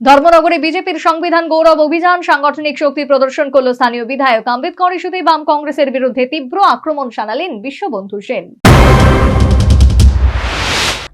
ধর্মনগরে বিজেপির সংবিধান গৌরব অভিযান, সাংগঠনিক শক্তি প্রদর্শন করল স্থানীয় বিধায়ক আম্বেদকর ইস্যুতে বাম কংগ্রেসের বিরুদ্ধে তীব্র আক্রমণ শানালেন বিশ্ববন্ধু সেন।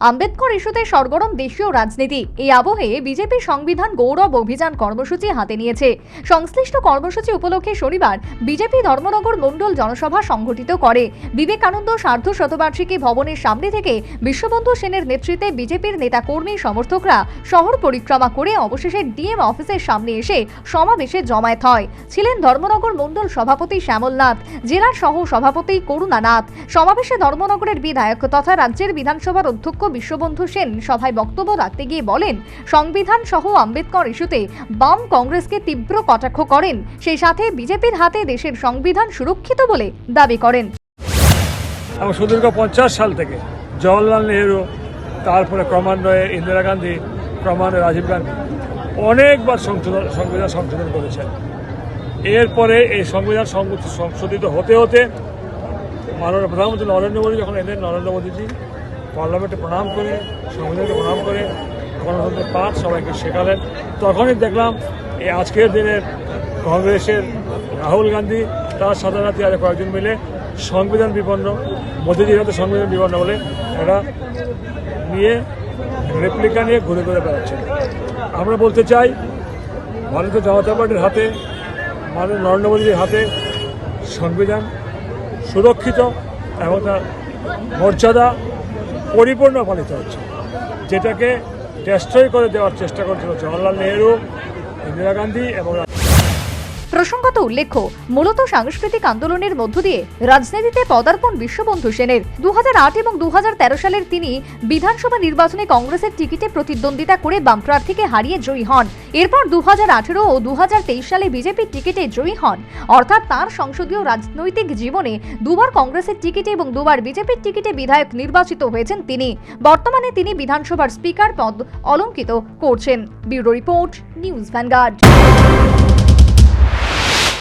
আম্বেদকর ইস্যুতে সরগরম দেশীয় রাজনীতি। এই আবহে বিজেপি সংবিধান গৌরব অভিযান কর্মসূচি হাতে নিয়েছে। সংশ্লিষ্ট কর্মসূচি উপলক্ষে শনিবার বিজেপি ধর্মনগর মণ্ডল জনসভা সংঘটিত করে। বিবেকানন্দ সার্ধ শতবার্ষিকী ভবনের সামনে থেকে বিশ্ববন্ধু সেনের নেতৃত্বে বিজেপির নেতাকর্মী সমর্থকরা শহর পরিক্রমা করে অবশেষে ডিএম অফিসের সামনে এসে সমাবেশে জমায়েত হয়। ছিলেন ধর্মনগর মণ্ডল সভাপতি শ্যামলনাথ, জেলার সহ সভাপতি করুণানাথ। সমাবেশে ধর্মনগরের বিধায়ক তথা রাজ্যের বিধানসভার অধ্যক্ষ বিশ্ববন্ধু সেন সভায় বক্তব্য রাখতে গিয়ে বলেন, সংবিধান সহ আম্বেদকর ইস্যুতে বাম কংগ্রেসকে তীব্র কটাক্ষ করেন। সেই সাথে বিজেপির হাতে দেশের সংবিধান সুরক্ষিত বলে দাবি করেন। সুদীর্ঘ পঞ্চাশ সাল থেকে জওয়াহরলাল নেহরু, তারপরে ক্রমান্বয়ে ইন্দিরা গান্ধী, ক্রমান্বয়ে রাজীব গান্ধী অনেকবার সংশোধন, সংবিধান সংশোধন করেছেন। এরপরে এই সংবিধান সংশোধিত হতে হতে মাননীয় প্রধানমন্ত্রী নরেন্দ্র মোদী, যখন এলেন নরেন্দ্র মোদীজি পার্লামেন্টে প্রণাম করে, সংবিধানকে প্রণাম করে, গণতন্ত্রের পাঠ সবাইকে শেখালেন। তখনই দেখলাম এই আজকের দিনের কংগ্রেসের রাহুল গান্ধী, তার সাথে আরও কয়েকজন মিলে সংবিধান বিপন্ন, মোদীজির হাতে সংবিধান বিপন্ন বলে এরা নিয়ে রেপ্লিকা নিয়ে ঘুরে ঘুরে বেড়াচ্ছে আমরা বলতে চাই, ভারতীয় জনতা পার্টির হাতে, মাননীয় নরেন্দ্র মোদীর হাতে সংবিধান সুরক্ষিত এবং তার মর্যাদা পরিপূর্ণ পালিত হচ্ছে। যেটাকে ডেস্ট্রয় করে দেওয়ার চেষ্টা করছিল জওয়াহরলাল নেহরু ইন্দিরা গান্ধী এবং প্রসঙ্গত উল্লেখ্য, মূলত সাংস্কৃতিক আন্দোলনের মধ্য দিয়ে রাজনীতিতে পদার্পণ বিশ্ববন্ধু সেনের দুহাজার আট এবং দু হাজার তেরো সালের তিনি বিধানসভা নির্বাচনে কংগ্রেসের টিকিটে প্রতিদ্বন্দ্বিতা করে বাম প্রার্থীকে হারিয়ে জয়ী হন। এরপর দু হাজার আঠেরো ও দুহাজার তেইশ সালে বিজেপির টিকিটে জয়ী হন। অর্থাৎ তার সংসদীয় রাজনৈতিক জীবনে দুবার কংগ্রেসের টিকিটে এবং দুবার বিজেপির টিকিটে বিধায়ক নির্বাচিত হয়েছেন তিনি। বর্তমানে তিনি বিধানসভার স্পিকার পদ অলঙ্কিত করছেন। Bureau report, news Vanguard.